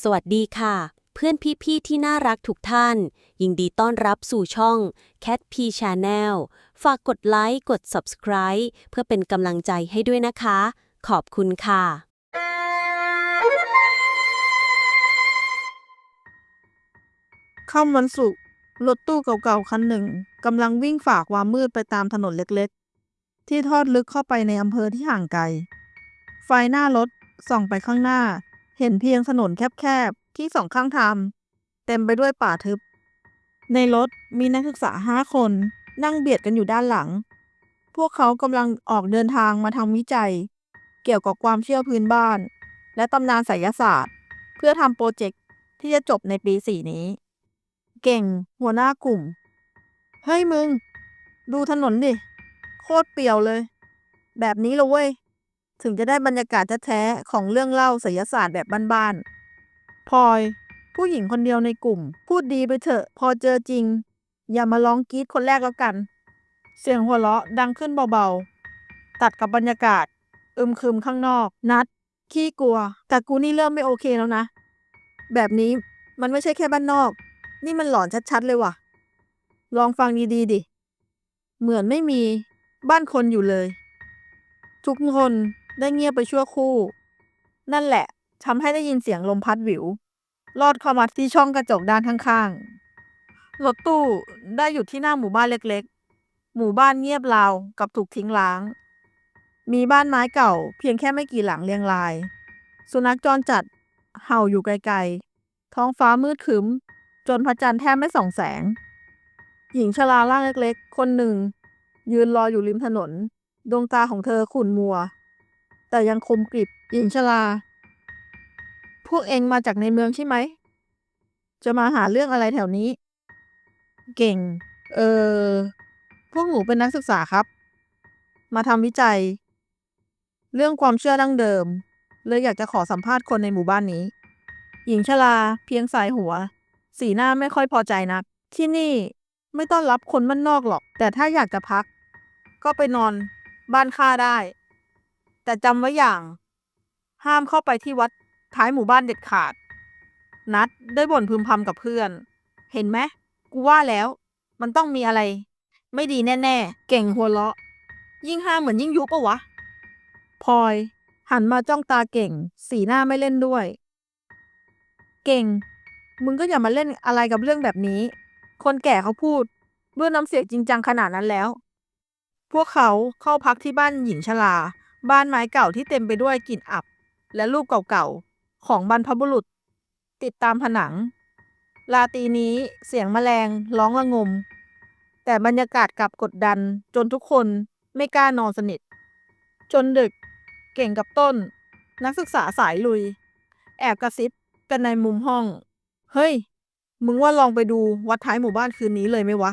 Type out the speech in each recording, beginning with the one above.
สวัสดีค่ะ เพื่อนพี่ๆที่น่ารักทุกท่าน ยินดีต้อนรับสู่ช่อง Cat P Channel ฝากกดไลค์กด Subscribe เพื่อเป็นกำลังใจให้ด้วยนะคะ ขอบคุณค่ะ ค่ำวันศุกร์รถตู้เก่าๆคันหนึ่งกำลังวิ่งฝ่าความมืดไปตามถนนเล็กๆ ที่ทอดลึกเข้าไปในอำเภอที่ห่างไกล ไฟหน้ารถส่องไปข้างหน้า เห็นเพียงถนนแคบๆ ที่สองข้างทางเต็มไปด้วยป่าทึบ ในรถมีนักศึกษาห้าคนนั่งเบียดกันอยู่ด้านหลัง พวกเขากำลังออกเดินทางมาทำวิจัย เกี่ยวกับความเชื่อพื้นบ้าน และตำนานไสยศาสตร์ เพื่อทำโปรเจกต์ที่จะจบในปีสี่นี้ เก่งหัวหน้ากลุ่ม เฮ้ยมึง ดูถนนดิ โคตรเปี่ยวเลย แบบนี้เลยเว้ย ถึงจะได้บรรยากาศแท้ๆของเรื่องเล่าไสยศาสตร์แบบบ้านๆพลอย ผู้หญิงคนเดียวในกลุ่ม พูดดีไปเถอะ พอเจอจริง อย่ามาร้องกรีดคนแรกแล้วกัน เสียงหัวเราะดังขึ้นเบาๆ ตัดกับบรรยากาศ อึมครึมข้างนอก นัด ขี้กลัว แต่กูนี่เริ่มไม่โอเคแล้วนะ แบบนี้มันไม่ใช่แค่บ้านนอก นี่มันหลอนชัดๆเลยว่ะ ลองฟังดีๆดิ เหมือนไม่มี บ้านคนอยู่เลย ทุกคน ได้เงียบไปชั่วครู่ นั่นแหละทำให้ได้ยินเสียงลมพัดหวิว ลอดเข้ามาที่ช่องกระจกด้านข้างๆรถตู้ได้หยุดที่หน้าหมู่บ้านเล็กๆ หมู่บ้านเงียบราวกับถูกทิ้งร้าง มีบ้านไม้เก่า เพียงแค่ไม่กี่หลังเรียงราย สุนัขจรจัดเห่าอยู่ไกลๆ ท้องฟ้ามืดครึ้ม จนพระจันทร์แทบไม่ส่องแสง หญิงชราร่างเล็กๆ คนหนึ่ง ยืนรออยู่ริมถนน ดวงตาของเธอขุ่นมัว แต่ยังคมกริบหญิงชรา พวกเองมาจากในเมืองใช่ไหม จะมาหาเรื่องอะไรแถวนี้ เก่ง เออ พวกหนูเป็นนักศึกษาครับ มาทำวิจัย เรื่องความเชื่อดั้งเดิม เลยอยากจะขอสัมภาษณ์คนในหมู่บ้านนี้ หญิงชราเพียงสายหัว สีหน้าไม่ค่อยพอใจนัก ที่นี่ไม่ต้อนรับคนบ้านนอกหรอก แต่ถ้าอยากจะพัก ก็ไปนอนบ้านข้าได้ แต่จำไว้อย่าง ห้ามเข้าไปที่วัดท้ายหมู่บ้านเด็ดขาด นัดได้บ่นพึมพำกับเพื่อน เห็นไหมกูว่าแล้ว มันต้องมีอะไร ไม่ดีแน่ๆ เก่งหัวเราะ ยิ่งห้ามเหมือนยิ่งยุบปะวะพลอย หันมาจ้องตาเก่ง สีหน้าไม่เล่นด้วย เก่ง มึงก็อย่ามาเล่นอะไรกับเรื่องแบบนี้ คนแก่เขาพูดด้วยน้ำเสียงจริงจังขนาดนั้นแล้ว พวกเขาเข้าพักที่บ้านหญิงชรา บ้านไม้เก่าที่เต็มไปด้วยกลิ่นอับ และรูปเก่าๆ ของบรรพบุรุษ ติดตามผนังลาตีนี้เสียงแมลงร้องระงม แต่บรรยากาศกลับกดดันจนทุกคนไม่กล้านอนสนิท จนดึกเก่งกับต้น นักศึกษาสายลุย แอบกระซิบกันในมุมห้อง เฮ้ย มึงว่าลองไปดูวัดท้ายหมู่บ้านคืนนี้เลยไหมวะ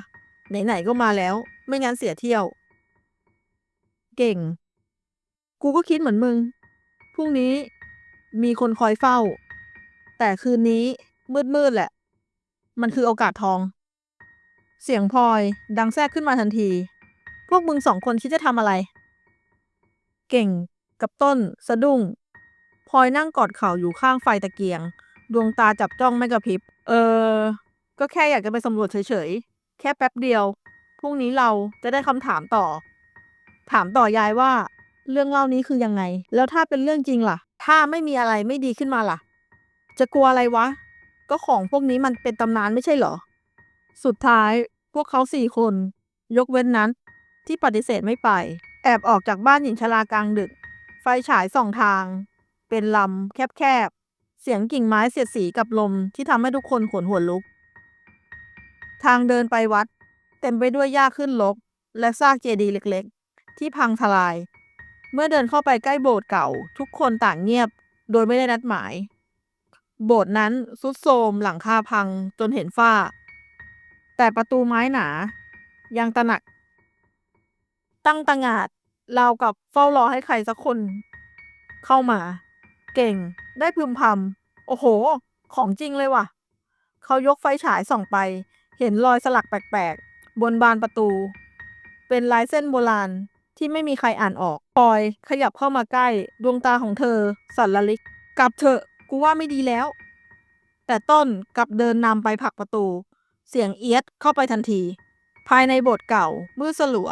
ไหนๆก็มาแล้ว ไม่งั้นเสียเที่ยว เก่ง กูก็คิดเหมือนมึง พรุ่งนี้มีคนคอยเฝ้า แต่คืนนี้มืดๆแหละ มันคือโอกาสทอง เสียงพลอยดังแทรกขึ้นมาทันที พวกมึงสองคนคิดจะทำอะไร เก่งกับต้นสะดุ้งพลอยนั่งกอดเข่าอยู่ข้างไฟตะเกียง ดวงตาจับจ้องไม่กระพริบ เออ ก็แค่อยากจะไปสำรวจเฉยๆ แค่แป๊บเดียว พรุ่งนี้เราจะได้คำถามต่อ ถามต่อยายว่า เรื่องเล่านี้คือยังไง แล้วถ้าเป็นเรื่องจริงล่ะ ถ้าไม่มีอะไรไม่ดีขึ้นมาล่ะ จะกลัวอะไรวะ ก็ของพวกนี้มันเป็นตำนานไม่ใช่เหรอ สุดท้ายพวกเขาสี่คน ยกเว้นนั้น ที่ปฏิเสธไม่ไป แอบออกจากบ้านหญิงชรากลางดึก ไฟฉายส่องทาง เป็นลำแคบๆ เสียงกิ่งไม้เสียดสีกับลมที่ทำให้ทุกคนขนหัวลุก ทางเดินไปวัด เต็มไปด้วยหญ้าขึ้นรกและซากเจดีย์เล็ก ๆ ที่พังทลาย เมื่อเดินเข้าไปใกล้โบสถ์เก่า ทุกคนต่างเงียบ โดยไม่ได้นัดหมาย โบสถ์นั้นทรุดโทรมหลังคาพังจนเห็นฝ้า แต่ประตูไม้หนา ยังตระหนัก ตั้งตางาดราวกับเฝ้ารอให้ใครสักคน เข้ามา เก่ง ได้พึมพำโอ้โห ของจริงเลยว่ะ เขายกไฟฉายส่องไป เห็นรอยสลักแปลกๆ บนบานประตู เป็นลายเส้นโบราณ ที่ไม่มีใครอ่านออกพลอย ขยับเข้ามาใกล้ ดวงตาของเธอ สั่นละลิก กลับเถอะ กูว่าไม่ดีแล้ว แต่ต้นกลับเดินนำไปผลักประตู เสียงเอียดเข้าไปทันที ภายในโบสถ์เก่ามืดสลัว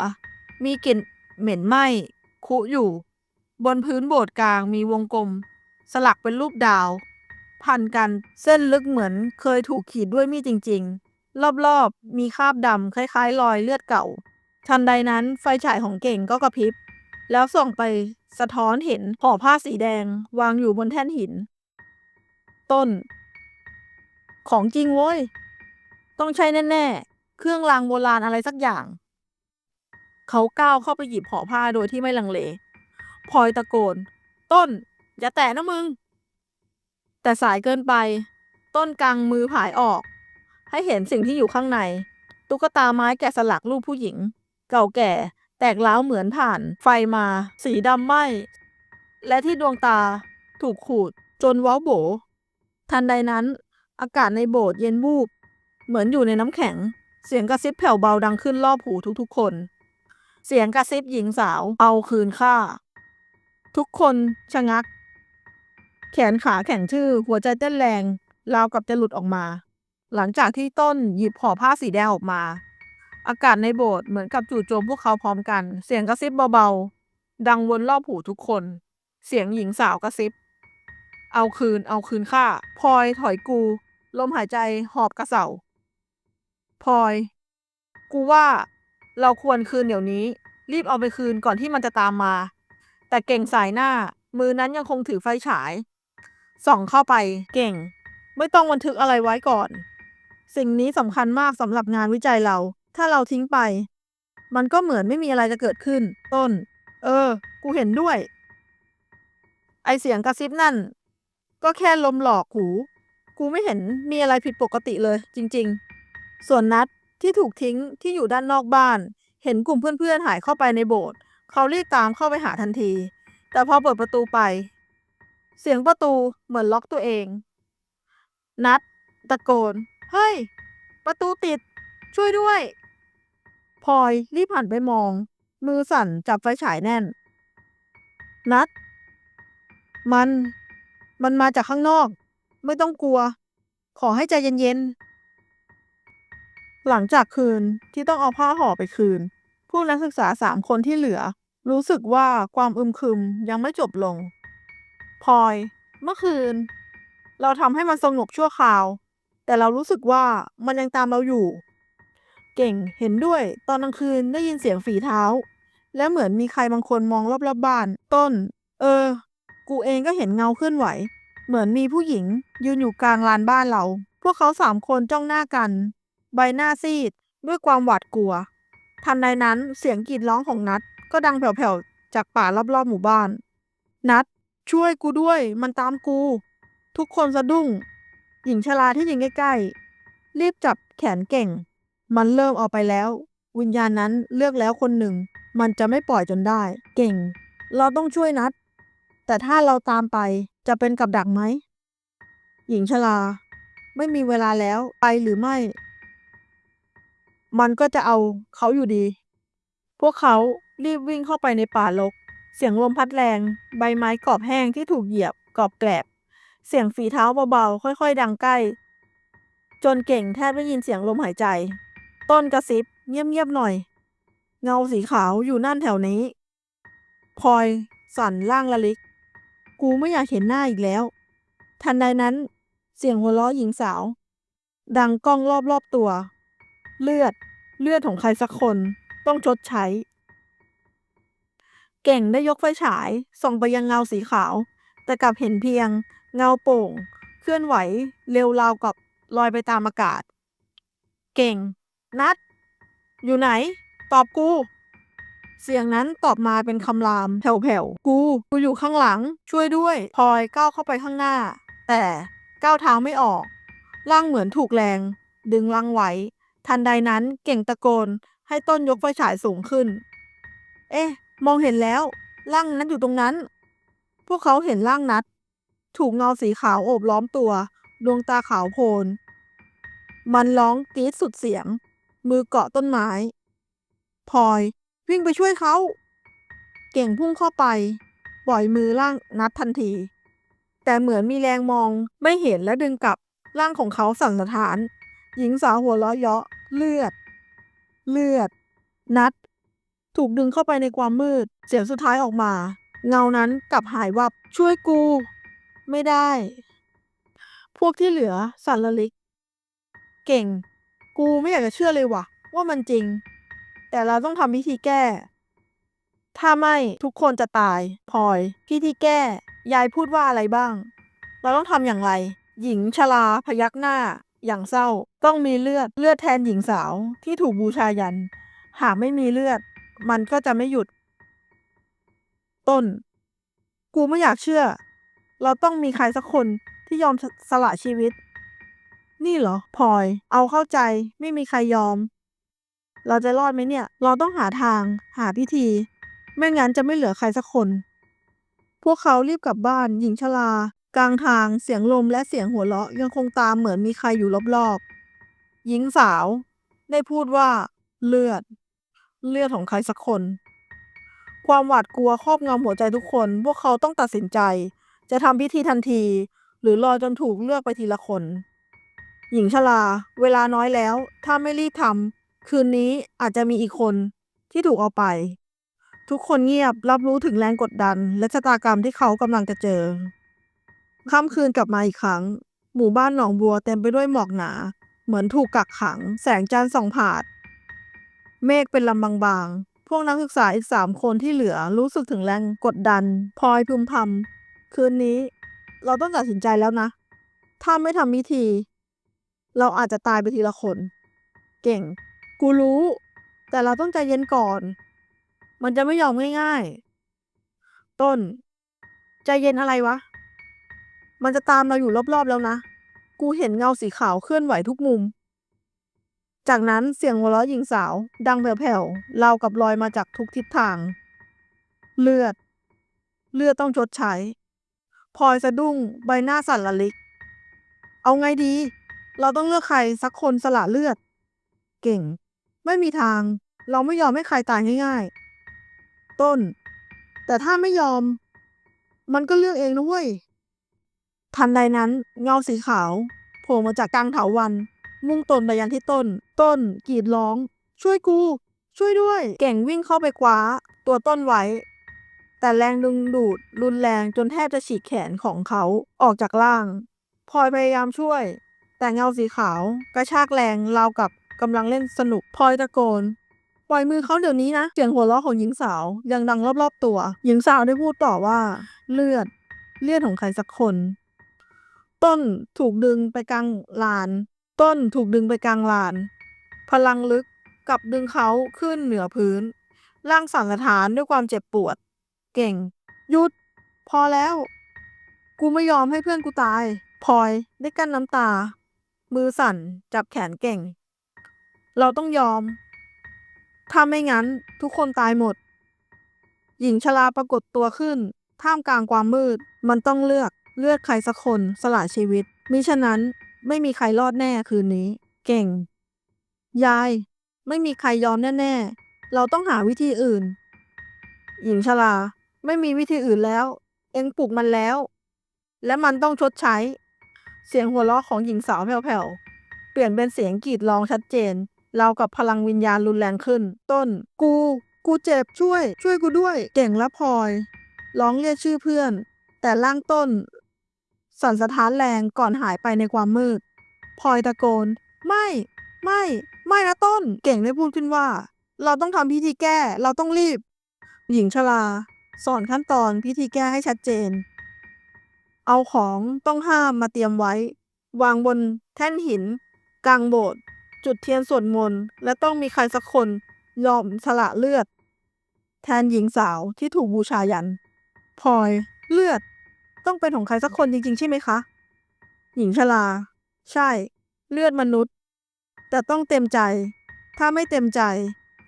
มีกลิ่นเหม็นไหม้คุอยู่ บนพื้นโบสถ์กลางมีวงกลม สลักเป็นรูปดาว พันกันเส้นลึกเหมือนเคยถูกขีดด้วยมีดจริง ๆ รอบๆ มีคราบดำคล้าย ๆ รอยเลือดเก่า ทันใดนั้นไฟฉายของเก่งก็กระพริบ แล้วส่องไปสะท้อนเห็นห่อผ้าสีแดงวางอยู่บนแท่นหิน ต้น ของจริงโว้ย ต้องใช่แน่ๆ เครื่องรางโบราณอะไรสักอย่าง เขาก้าวเข้าไปหยิบห่อผ้าโดยที่ไม่ลังเลพลอยตะโกน ต้น อย่าแตะนะมึง แต่สายเกินไป ต้นกางมือผายออก ให้เห็นสิ่งที่อยู่ข้างใน ตุ๊กตาไม้แกะสลักรูปผู้หญิง เก่าแก่ แตกร้าวเหมือนผ่านไฟมา สีดำไหมและที่ดวงตาถูกขูดจนว้าโบ ทันใดนั้น อากาศในโบสถ์เย็นวูบ เหมือนอยู่ในน้ำแข็ง เสียงกระซิบแผ่วเบาดังขึ้นรอบหูทุกๆคน เสียงกระซิบหญิงสาวเอาคืนค่า ทุกคนชะงัก แขนขาแข็งชื่อ หัวใจเต้นแรงราวกับจะหลุดออกมา หลังจากที่ต้นหยิบห่อผ้าสีแดงออกมา อากาศในโบสถ์เหมือนกับจู่โจมพวกเขาพร้อมกัน เสียงกระซิบเบาๆ ดังวนรอบหูทุกคน เสียงหญิงสาวกระซิบ เอาคืน เอาคืนค่าพลอยถอยกู ลมหายใจหอบกระเสาพลอย กูว่า เราควรคืนเดี๋ยวนี้ รีบเอาไปคืนก่อนที่มันจะตามมา แต่เก่งสายหน้า มือนั้นยังคงถือไฟฉาย ส่องเข้าไป เก่ง ไม่ต้องบันทึกอะไรไว้ก่อน สิ่งนี้สำคัญมากสำหรับงานวิจัยเรา ถ้าเราทิ้งไป มันก็เหมือนไม่มีอะไรจะเกิดขึ้น ต้น เออ กูเห็นด้วย ไอเสียงกระซิบนั่น ก็แค่ลมหลอกหู กูไม่เห็นมีอะไรผิดปกติเลย จริง ๆ ส่วนนัดที่ถูกทิ้งที่อยู่ด้านนอกบ้าน เห็นกลุ่มเพื่อนๆหายเข้าไปในโบสถ์เขารีบตามเข้าไปหาทันที แต่พอเปิดประตูไป เสียงประตูเหมือนล็อกตัวเอง นัดตะโกน เฮ้ย ประตูติด ช่วยด้วย พลอยรีบหันไปมอง มือสั่นจับไฟฉายแน่น นัด มัน มันมาจากข้างนอก ไม่ต้องกลัว ขอให้ใจเย็นๆ หลังจากคืนที่ต้องเอาผ้าห่อไปคืน ผู้นักศึกษาสามคนที่เหลือ รู้สึกว่าความอึมครึมยังไม่จบลงพลอย เมื่อคืน เราทำให้มันสงบชั่วคราว แต่เรารู้สึกว่ามันยังตามเราอยู่ เก่งเห็นด้วย ตอนกลางคืนได้ยินเสียงฝีเท้า และเหมือนมีใครบางคนมองรอบๆบบ้าน ต้น เออ กูเองก็เห็นเงาเคลื่อนไหว เหมือนมีผู้หญิง ยืนอยู่กลางลานบ้านเรา พวกเขาสามคนจ้องหน้ากัน ใบหน้าซีด ด้วยความหวาดกลัว ทันใดนั้นเสียงกรีดร้องของนัดก็ดังแผ่วๆจากป่ารอบๆหมู่บ้าน นัดช่วยกูด้วย มันตามกู ทุกคนสะดุ้ง หญิงชราที่ยืนใกล้ๆรีบจับแขนเก่ง มันเริ่มออกไปแล้ว วิญญาณนั้นเลือกแล้วคนหนึ่ง มันจะไม่ปล่อยจนได้ เก่ง เราต้องช่วยนัด แต่ถ้าเราตามไปจะเป็นกับดักไหม หญิงชรา ไม่มีเวลาแล้วไปหรือไม่ มันก็จะเอาเขาอยู่ดี พวกเขารีบวิ่งเข้าไปในป่ารก เสียงลมพัดแรง ใบไม้กรอบแห้งที่ถูกเหยียบกรอบแกรบเสียงฝีเท้าเบาๆค่อย ๆ ดังใกล้ จนเก่งแทบไม่ยินเสียงลมหายใจ ต้นกระซิบเงียบๆหน่อย เงาสีขาวอยู่นั่นแถวนี้พลอยสั่นร่างละลิก กูไม่อยากเห็นหน้าอีกแล้ว ทันใดนั้น เสียงหัวเราะหญิงสาว ดังก้องรอบๆตัว เลือดเลือดของใครสักคนต้องชดใช้ เก่งได้ยกไฟฉาย ส่องไปยังเงาสีขาว แต่กลับเห็นเพียง เงาโป่ง เคลื่อนไหว เร็วราวกับลอยไปตามอากาศ เก่ง นัด อยู่ไหน ตอบกู เสียงนั้นตอบมาเป็นคำรามแผ่วๆ กู กูอยู่ข้างหลัง ช่วยด้วย พลอยก้าวเข้าไปข้างหน้า แต่ก้าวเท้าไม่ออก ร่างเหมือนถูกแรง ดึงร่างไว้ ทันใดนั้นเก่งตะโกน ให้ต้นยกไฟฉายสูงขึ้น เอ๊ะ มองเห็นแล้วร่างนั้นอยู่ตรงนั้น พวกเขาเห็นร่างนัด ถูกเงาสีขาวโอบล้อมตัว ดวงตาขาวโพลน มันร้องกรี๊ดสุดเสียง มือเกาะต้นไม้พลอยวิ่งไปช่วยเขา เก่งพุ่งเข้าไป ปล่อยมือร่างนัดทันที แต่เหมือนมีแรงมองไม่เห็นและดึงกลับร่างของเขาสั่นสะท้าน หญิงสาวหัวเราะเยาะเลือด เลือด นัด ถูกดึงเข้าไปในความมืด เสียงสุดท้ายออกมา เงานั้นกลับหายวับช่วยกู ไม่ได้ พวกที่เหลือสั่นละลิก เก่ง กูไม่อยากจะเชื่อเลยว่ะ ว่ามันจริง แต่เราต้องทำพิธีแก้ ถ้าไม่ทุกคนจะตายพลอยพิธีแก้ ยายพูดว่าอะไรบ้าง เราต้องทำอย่างไร หญิงชราพยักหน้า อย่างเศร้า ต้องมีเลือดเลือดแทนหญิงสาวที่ถูกบูชายัน หากไม่มีเลือด มันก็จะไม่หยุด ต้น กูไม่อยากเชื่อ เราต้องมีใครสักคนที่ยอมสสละชีวิต นี่เหรอพลอย เอาเข้าใจ ไม่มีใครยอม เราจะรอดไหมเนี่ย เราต้องหาทาง หาพิธี ไม่งั้นจะไม่เหลือใครสักคน พวกเขารีบกลับบ้าน หญิงชรา กลางทาง เสียงลมและเสียงหัวเราะยังคงตามเหมือนมีใครอยู่รอบๆ หญิงสาว ได้พูดว่า เลือด เลือดของใครสักคน ความหวาดกลัวครอบงำหัวใจทุกคน พวกเขาต้องตัดสินใจ จะทำพิธีทันที หรือรอจนถูกเลือกไปทีละคน หญิงชรา เวลาน้อยแล้ว ถ้าไม่รีบทำคืนนี้อาจจะมีอีกคนที่ถูกเอาไป ทุกคนเงียบรับรู้ถึงแรงกดดัน และชะตากรรมที่เขากำลังจะเจอค่ำคืนกลับมาอีกครั้ง หมู่บ้านหนองบัวเต็มไปด้วยหมอกหนา เหมือนถูกกักขัง แสงจันทร์ส่องผาด เมฆเป็นลำบางๆ พวกนักศึกษาอีกสามคนที่เหลือรู้สึกถึงแรงกดดันพลอยพึมพำคืนนี้ เราต้องตัดสินใจแล้วนะ ถ้าไม่ทำพิธี เราอาจจะตายไปทีละคน เก่ง กูรู้ แต่เราต้องใจเย็นก่อน มันจะไม่ยอมง่ายๆ ต้น ใจเย็นอะไรวะ มันจะตามเราอยู่รอบๆแล้วนะ กูเห็นเงาสีขาวเคลื่อนไหวทุกมุม จากนั้นเสียงหัวเราะหญิงสาว ดังแผ่วๆ เรากับลอยมาจากทุกทิศทาง เลือด เลือดต้องชดใช้พลอยสะดุ้งใบหน้าสั่นละลิก เอาไงดี เราต้องเลือกใครสักคนสละเลือด เก่ง ไม่มีทาง เราไม่ยอมให้ใครตายง่ายๆ ต้น แต่ถ้าไม่ยอม มันก็เลือกเองนะเว้ย ทันใดนั้นเงาสีขาวโผล่มาจากกลางเถาวัน มุ่งตนไปยังที่ต้น ต้นกรีดร้อง ช่วยกู ช่วยด้วย เก่งวิ่งเข้าไปคว้า ตัวต้นไว้ แต่แรงดึงดูดรุนแรงจนแทบจะฉีกแขนของเขาออกจากล่างพลอยพยายามช่วย แต่เงาสีขาว กระชากแรงราวกับกำลังเล่นสนุกพลอยตะโกน ปล่อยมือเขาเดี๋ยวนี้นะ เสียงหัวเราะของหญิงสาวยังดังรอบๆตัว หญิงสาวได้พูดต่อว่า เลือด เลือดของใครสักคน ต้นถูกดึงไปกลางลาน ต้นถูกดึงไปกลางลาน พลังลึกกับดึงเขาขึ้นเหนือพื้น ร่างสั่นสะท้านด้วยความเจ็บปวด เก่ง หยุด พอแล้ว กูไม่ยอมให้เพื่อนกูตายพลอยได้กั้นน้ำตา มือสั่น จับแขนเก่ง เราต้องยอม ถ้าไม่งั้นทุกคนตายหมด หญิงชราปรากฏตัวขึ้น ท่ามกลางความมืด มันต้องเลือกเลือกใครสักคนสละชีวิต มิฉะนั้นไม่มีใครรอดแน่คืนนี้ เก่ง ยาย ไม่มีใครยอมแน่ๆ เราต้องหาวิธีอื่น หญิงชราไม่มีวิธีอื่นแล้ว เอ็งปลุกมันแล้ว และมันต้องชดใช้ เสียงหัวเราะของหญิงสาวแผ่วๆ เปลี่ยนเป็นเสียงกรีดร้องชัดเจนเรากับพลังวิญญาณรุนแรงขึ้น ต้น กู กูเจ็บช่วย ช่วยกูด้วย เก่งและพลอย ร้องเรียกชื่อเพื่อน แต่ร่างต้น สั่นสะท้านแรงก่อนหายไปในความมืดพลอยตะโกน ไม่ ไม่ ไม่นะต้น เก่งได้พูดขึ้นว่า เราต้องทำพิธีแก้ เราต้องรีบ หญิงชรา สอนขั้นตอนพิธีแก้ให้ชัดเจน เอาของต้องห้ามมาเตรียมไว้ วางบนแท่นหิน กลางโบสถ์จุดเทียนสวดมนต์และต้องมีใครสักคนยอมสละเลือด แทนหญิงสาวที่ถูกบูชายันพลอยเลือด ต้องเป็นของใครสักคนจริง ๆ ใช่ไหมคะ หญิงชราใช่ เลือดมนุษย์ แต่ต้องเต็มใจ ถ้าไม่เต็มใจ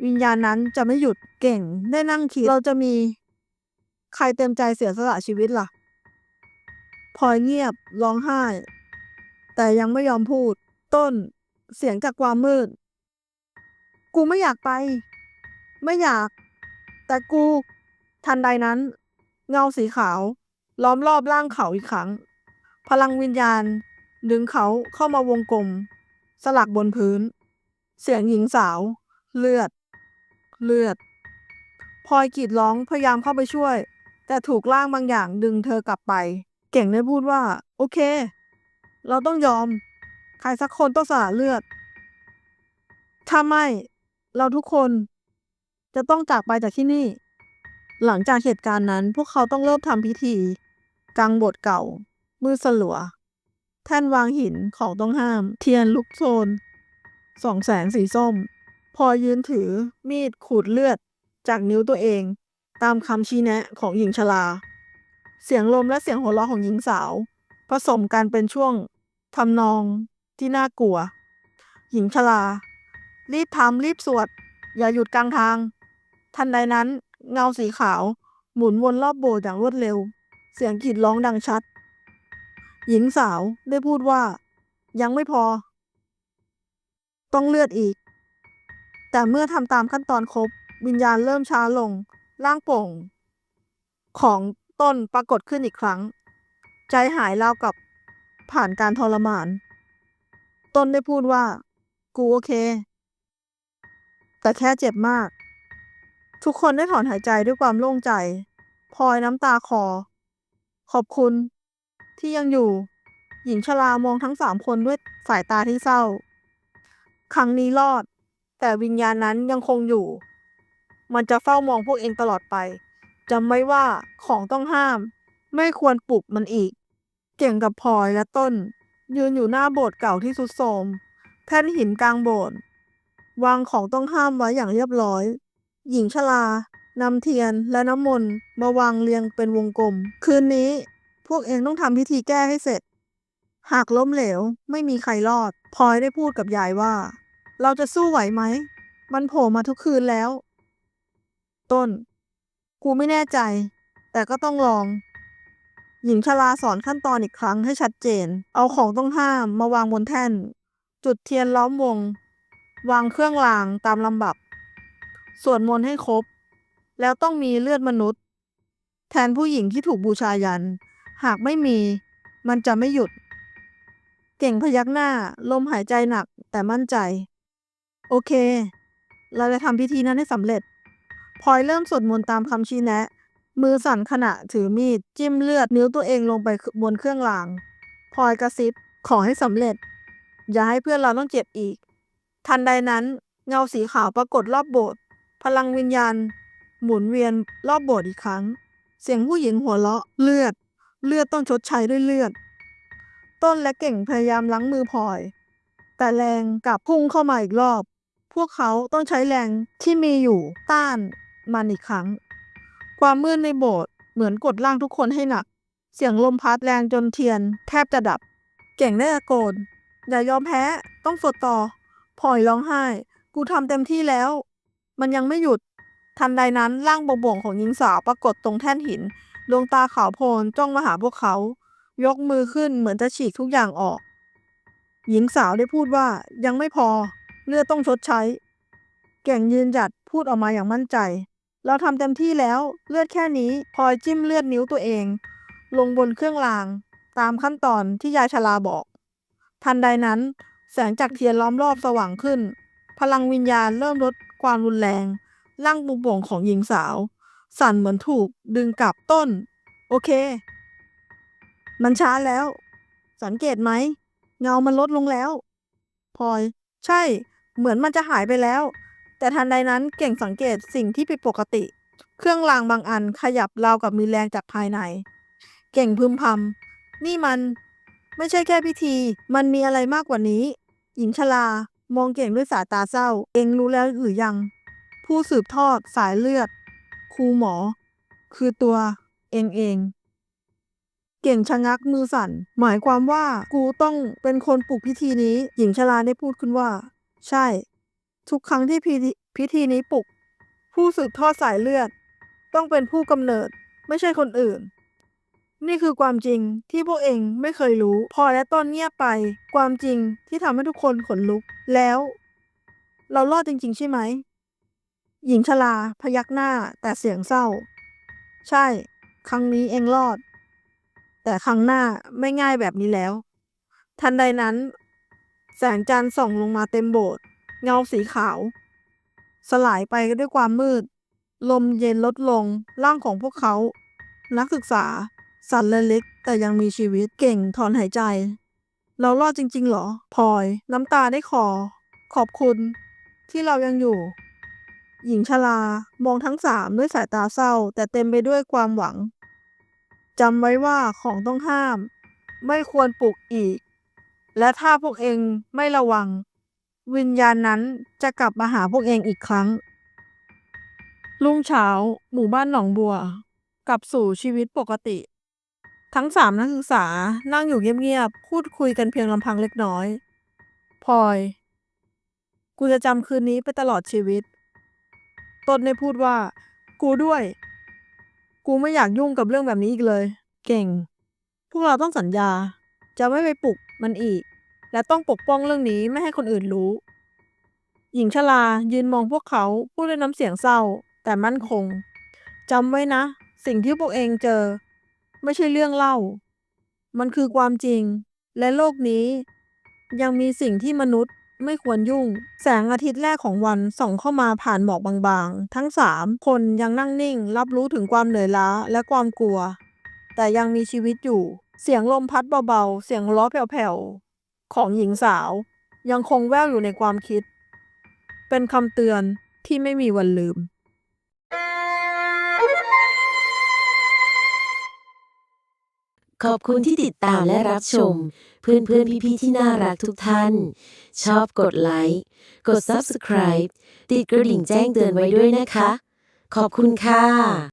วิญญาณนั้นจะไม่หยุดเก่งได้นั่งคิดเราจะมี ใครเต็มใจเสียสละชีวิตล่ะ พลอยเงียบร้องไห้ แต่ยังไม่ยอมพูด ต้น เสียงจากความมืด กูไม่อยากไป ไม่อยาก แต่กู ทันใดนั้น เงาสีขาว ล้อมรอบร่างเขาอีกครั้ง พลังวิญญาณ ดึงเขาเข้ามาวงกลม สลักบนพื้น เสียงหญิงสาว เลือด เลือดพลอยกรีดร้องพยายามเข้าไปช่วย แต่ถูกร่างบางอย่างดึงเธอกลับไป เก่งได้พูดว่า โอเค เราต้องยอม ใครสักคนต้องสละเลือด ถ้าไม่ เราทุกคนจะต้องจากไปจากที่นี่ หลังจากเหตุการณ์นั้น พวกเขาต้องเริ่มทำพิธี กลางโบสถ์เก่า มืดสลัว แท่นวางหินของต้องห้าม เทียนลุกโชนสองแสงสีส้ม พอยืนถือมีดขูดเลือดจากนิ้วตัวเอง ตามคำชี้แนะของหญิงชรา เสียงลมและเสียงหัวเราะของหญิงสาว ผสมกันเป็นช่วงทำนองที่น่ากลัว หญิงชรารีบทำรีบสวด อย่าหยุดกลางทาง ทันใดนั้นเงาสีขาว หมุนวนรอบโบสถ์อย่างรวดเร็ว เสียงกรีดร้องดังชัด หญิงสาวได้พูดว่า ยังไม่พอ ต้องเลือดอีก แต่เมื่อทำตามขั้นตอนครบ วิญญาณเริ่มช้าลง ร่างโป่ง ของ ต้นปรากฏขึ้นอีกครั้ง ใจหายราวกับผ่านการทรมาน ต้นได้พูดว่า กูโอเค แต่แค่เจ็บมาก ทุกคนได้ถอนหายใจด้วยความโล่งใจพลอยน้ำตาคอ ขอบคุณ ที่ยังอยู่ หญิงชรามองทั้งสามคนด้วยสายตาที่เศร้า ครั้งนี้รอด แต่วิญญาณนั้นยังคงอยู่ มันจะเฝ้ามองพวกเองตลอดไป จำไว้ว่าของต้องห้าม ไม่ควรปลุกมันอีก เก่งกับพลอยและต้น ยืนอยู่หน้าโบสถ์เก่าที่ทรุดโทรมแท่นหินกลางโบสถ์วางของต้องห้ามไว้อย่างเรียบร้อย หญิงชรานำเทียนและน้ำมนต์มาวางเรียงเป็นวงกลม คืนนี้พวกเองต้องทำพิธีแก้ให้เสร็จ หากล้มเหลวไม่มีใครรอดพลอยได้พูดกับยายว่า เราจะสู้ไหวไหม มันโผล่มาทุกคืนแล้ว ต้น กูไม่แน่ใจ แต่ก็ต้องลอง หญิงชราสอนขั้นตอนอีกครั้งให้ชัดเจน เอาของต้องห้ามมาวางบนแท่น จุดเทียนล้อมวง วางเครื่องรางตามลำบับ สวดมนต์ให้ครบ แล้วต้องมีเลือดมนุษย์ แทนผู้หญิงที่ถูกบูชายัน หากไม่มีมันจะไม่หยุด เก่งพยักหน้า ลมหายใจหนักแต่มั่นใจ โอเค เราจะทำพิธีนั้นให้สำเร็จ พลอยเริ่มสวดมนต์ตามคำชี้แนะ มือสั่นขณะถือมีด จิ้มเลือดนิ้วตัวเองลงไปบนเครื่องรางพลอยกระซิบขอให้สำเร็จ อย่าให้เพื่อนเราต้องเจ็บอีก ทันใดนั้นเงาสีขาวปรากฏรอบโบสถ์พลังวิญญาณ หมุนเวียนรอบโบสถ์อีกครั้ง เสียงผู้หญิงหัวเราะเลือด เลือดต้องชดใช้ด้วยเลือด ต้นและเก่งพยายามล้างมือพลอย แต่แรงกลับพุ่งเข้ามาอีกรอบ พวกเขาต้องใช้แรงที่มีอยู่ต้าน มันอีกครั้ง ความมืดในโบสถ์เหมือนกดร่างทุกคนให้หนัก เสียงลมพัดแรงจนเทียน แทบจะดับ เก่งได้ตะโกนอย่ายอมแพ้ ต้องสดต่อพลอยร้องไห้ กูทำเต็มที่แล้ว มันยังไม่หยุด ทันใดนั้นร่างบ่งๆของหญิงสาวปรากฏตรงแท่นหิน ดวงตาขาวโพลนจ้องมาหาพวกเขา ยกมือขึ้นเหมือนจะฉีกทุกอย่างออก หญิงสาวได้พูดว่ายังไม่พอ เลือดต้องชดใช้ เก่งยืนหยัดพูดออกมาอย่างมั่นใจ เราทำเต็มที่แล้วเลือดแค่นี้พลอยจิ้มเลือดนิ้วตัวเอง ลงบนเครื่องราง ตามขั้นตอนที่ยายชลาบอก ทันใดนั้น แสงจากเทียนล้อมรอบสว่างขึ้น พลังวิญญาณเริ่มลดความรุนแรง ร่างบุบวงของหญิงสาว สั่นเหมือนถูกดึงกลับต้น โอเค มันช้าแล้ว สังเกตไหม เงามันลดลงแล้วพลอย ใช่ เหมือนมันจะหายไปแล้ว แต่ทันใดนั้นเก่งสังเกตสิ่งที่ผิดปกติ เครื่องรางบางอันขยับราวกับมีแรงจากภายใน เก่งพึมพำนี่มันไม่ใช่แค่พิธี มันมีอะไรมากกว่านี้ หญิงชรามองเก่งด้วยสายตาเศร้า เองรู้แล้วหรือยัง ผู้สืบทอดสายเลือด ครูหมอ คือตัว เองเอง เก่งชะงักมือสั่น หมายความว่ากูต้องเป็นคนปลุกพิธีนี้ หญิงชราได้พูดขึ้นว่า ใช่ ทุกครั้งที่พิธีพิธีนี้ปลุก ผู้สืบทอดสายเลือด ต้องเป็นผู้กำเนิดไม่ใช่คนอื่น นี่คือความจริงที่พวกเองไม่เคยรู้ พอและต้นเงียบไป ความจริงที่ทำให้ทุกคนขนลุก แล้ว เรารอดจริง ๆ ใช่ไหม หญิงชราพยักหน้าแต่เสียงเศร้า ใช่ ครั้งนี้เองรอด แต่ครั้งหน้าไม่ง่ายแบบนี้แล้ว ทันใดนั้น แสงจันทร์ส่องลงมาเต็มโบสถ์ เงาสีขาว สลายไปด้วยความมืด ลมเย็นลดลง ร่างของพวกเขา นักศึกษา สันและเล็กแต่ยังมีชีวิตเก่งถอนหายใจ เรารอดจริงๆเหรอพลอย น้ำตาได้คอขอบคุณ ที่เรายังอยู่ หญิงชรามองทั้งสามด้วยสายตาเศร้า แต่เต็มไปด้วยความหวังจำไว้ว่าของต้องห้าม ไม่ควรปลุกอีก และถ้าพวกเองไม่ระวัง วิญญาณนั้นจะกลับมาหาพวกเองอีกครั้ง รุ่งเช้า หมู่บ้านหนองบัว กลับสู่ชีวิตปกติ ทั้งสามนักศึกษานั่งอยู่เงียบๆพูดคุยกันเพียงลำพังเล็กน้อยพลอย กูจะจำคืนนี้ไปตลอดชีวิต ต้นได้พูดว่า กูด้วย กูไม่อยากยุ่งกับเรื่องแบบนี้อีกเลย เก่ง พวกเราต้องสัญญา จะไม่ไปปลุกมันอีก และต้องปกป้องเรื่องนี้ไม่ให้คนอื่นรู้ หญิงชรายืนมองพวกเขาพูดด้วยน้ำเสียงเศร้า แต่มั่นคงจำไว้นะ สิ่งที่พวกเองเจอ ไม่ใช่เรื่องเล่า มันคือความจริง และโลกนี้ ยังมีสิ่งที่มนุษย์ไม่ควรยุ่ง แสงอาทิตย์แรกของวันส่องเข้ามาผ่านหมอกบางๆ ทั้งสามคนยังนั่งนิ่ง รับรู้ถึงความเหนื่อยล้าและความกลัว แต่ยังมีชีวิตอยู่ เสียงลมพัดเบาๆ เสียงล้อแผ่วๆ ของหญิงสาว ยังคงแว่วอยู่ในความคิด เป็นคำเตือนที่ไม่มีวันลืม ขอบคุณที่ติดตามและรับชม เพื่อนเพื่อนๆพี่ๆที่น่ารักทุกท่าน ชอบกดไลค์ กด Subscribe ติดกระดิ่งแจ้งเตือนไว้ด้วยนะคะ ขอบคุณค่ะ